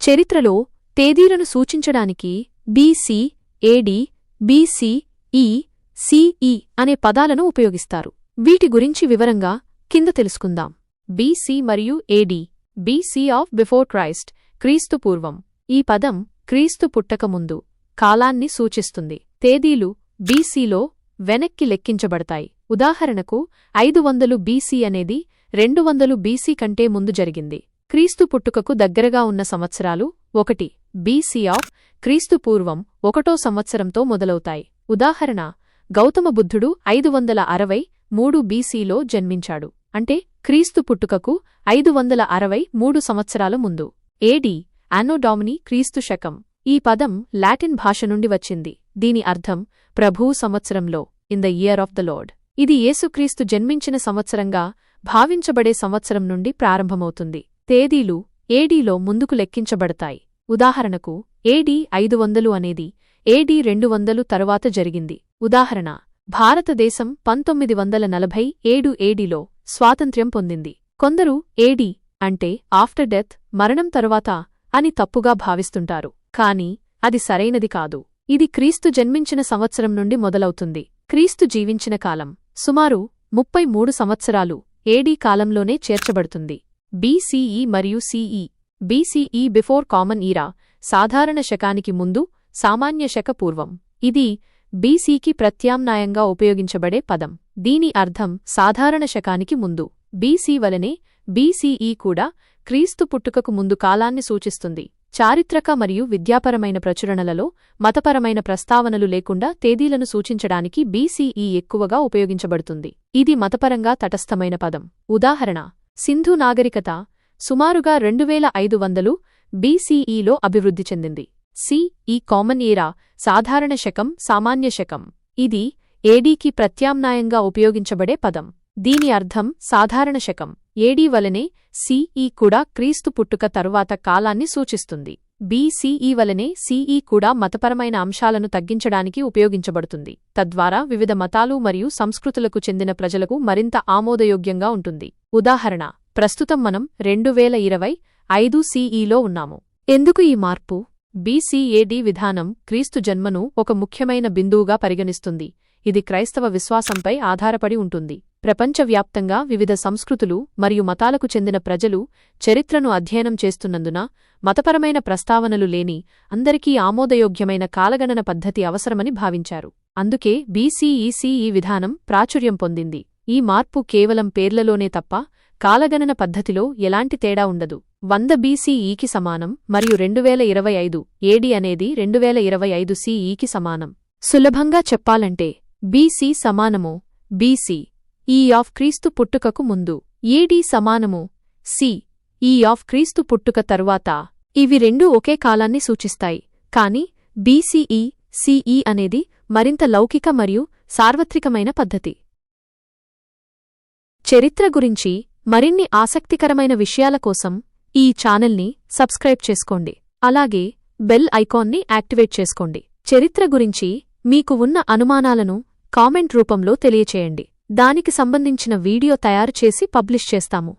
చరిత్రలో తేదీలను సూచించడానికి BC AD BC E CE అనే పదాలను ఉపయోగిస్తారు. వీటి గురించి వివరంగా కింద తెలుసుకుందాం. బీసీ మరియు AD BC of before Christ క్రీస్తు పూర్వం. ఈ పదం క్రీస్తు పుట్టకముందు కాలాన్ని సూచిస్తుంది. తేదీలు బీసీలో వెనక్కి లెక్కించబడతాయి. ఉదాహరణకు ఐదు వందలు బీసీ అనేది రెండు వందలు బీసీ కంటే ముందు జరిగింది. క్రీస్తు పుట్టుకకు దగ్గరగా ఉన్న సంవత్సరాలు ఒకటి బీసీ ఆఫ్ క్రీస్తు పూర్వం ఒకటో సంవత్సరంతో మొదలవుతాయి. ఉదాహరణ గౌతమ బుద్ధుడు ఐదు వందల అరవై మూడు బీసీలో జన్మించాడు. అంటే క్రీస్తు పుట్టుకకు ఐదు వందల అరవై మూడు సంవత్సరాల ముందు. ఏడి యానోడామిని క్రీస్తు శకం ఈ పదం లాటిన్ భాష నుండి వచ్చింది. దీని అర్థం ప్రభూ సంవత్సరంలో in the year of the Lord ఇది యేసుక్రీస్తు జన్మించిన సంవత్సరంగా భావించబడే సంవత్సరం నుండి ప్రారంభమవుతుంది. తేదీలు ఏడీలో ముందుకు లెక్కించబడతాయి. ఉదాహరణకు ఏడీ ఐదు వందలు అనేది ఏడీ రెండు వందలు తరువాత జరిగింది. ఉదాహరణ భారతదేశం పంతొమ్మిది వందల నలభై ఏడు ఏడీలో స్వాతంత్ర్యం పొందింది. కొందరు ఏడీ అంటే ఆఫ్టర్ డెత్ మరణం తరువాత అని తప్పుగా భావిస్తుంటారు. కాని అది సరైనది కాదు. ఇది క్రీస్తు జన్మించిన సంవత్సరం నుండి మొదలవుతుంది. క్రీస్తు జీవించిన కాలం సుమారు ముప్పై మూడు సంవత్సరాలు ఏడీ కాలంలోనే చేర్చబడుతుంది. బీసీఈ మరియు సిఈ బీసీఈ బిఫోర్ కామన్ ఈరా సాధారణ శకానికి ముందు సామాన్య శక పూర్వం. ఇది బీసీకి ప్రత్యామ్నాయంగా ఉపయోగించబడే పదం. దీని అర్థం సాధారణ శకానికి ముందు. బీసీ వలనే బీసీఈ కూడా క్రీస్తు పుట్టుకకు ముందు కాలాన్ని సూచిస్తుంది. చారిత్రక మరియు విద్యాపరమైన ప్రచురణలలో మతపరమైన ప్రస్తావనలు లేకుండా తేదీలను సూచించడానికి బీసీఈ ఎక్కువగా ఉపయోగించబడుతుంది. ఇది మతపరంగా తటస్థమైన పదం. ఉదాహరణ సింధు నాగరికత సుమారుగా రెండువేల ఐదు వందలు బీసీఈలో అభివృద్ధి చెందింది. సి. ఈ కామన్ ఏరా సాధారణ శకం సామాన్య శకం. ఇది ఏడీకి ప్రత్యామ్నాయంగా ఉపయోగించబడే పదం. దీని అర్థం సాధారణ శకం. ఏడీ వలనే సిఈ కూడా క్రీస్తు పుట్టుక తరువాత కాలాన్ని సూచిస్తుంది. బీసీఈ వలనే సిఈ కూడా మతపరమైన అంశాలను తగ్గించడానికి ఉపయోగించబడుతుంది. తద్వారా వివిధ మతాలు మరియు సంస్కృతులకు చెందిన ప్రజలకు మరింత ఆమోదయోగ్యంగా ఉంటుంది. ఉదాహరణ ప్రస్తుతం మనం రెండు వేల ఇరవై ఐదు సీఈలో ఉన్నాము. ఎందుకు ఈ మార్పు? బీసీఏడి విధానం క్రీస్తు జన్మను ఒక ముఖ్యమైన బిందువుగా పరిగణిస్తుంది. ఇది క్రైస్తవ విశ్వాసంపై ఆధారపడి ఉంటుంది. ప్రపంచవ్యాప్తంగా వివిధ సంస్కృతులు మరియు మతాలకు చెందిన ప్రజలు చరిత్రను అధ్యయనం చేస్తున్నందున మతపరమైన ప్రస్తావనలు లేని అందరికీ ఆమోదయోగ్యమైన కాలగణన పద్ధతి అవసరమని భావించారు. అందుకే బీసీఈసీఈ విధానం ప్రాచుర్యం పొందింది. ఈ మార్పు కేవలం పేర్లలోనే తప్ప కాలగణన పద్ధతిలో ఎలాంటి తేడా ఉండదు. వంద బీసీఈకి e సమానం మరియు రెండువేల ఇరవై ఐదు ఏడి అనేది రెండువేల ఇరవై ఐదు సిఈకి సమానం. సులభంగా చెప్పాలంటే బీసీ సమానము బీసీ ఈ ఆఫ్ క్రీస్తు పుట్టుకకు ముందు. ఏడీ సమానము సి ఈ ఆఫ్ క్రీస్తు పుట్టుక తరువాత. ఇవి రెండూ ఒకే కాలాన్ని సూచిస్తాయి. కాని బీసీఈ సిఈ అనేది మరింత లౌకిక మరియు సార్వత్రికమైన పద్ధతి. చరిత్ర గురించి మరిన్ని ఆసక్తికరమైన విషయాల కోసం ఈ ఛానల్ని సబ్స్క్రైబ్ చేసుకోండి. అలాగే బెల్ ఐకాన్ని యాక్టివేట్ చేసుకోండి. చరిత్ర గురించి మీకు ఉన్న అనుమానాలను కామెంట్ రూపంలో తెలియచేయండి. దానికి సంబంధించిన వీడియో తయారు చేసి పబ్లిష్ చేస్తాము.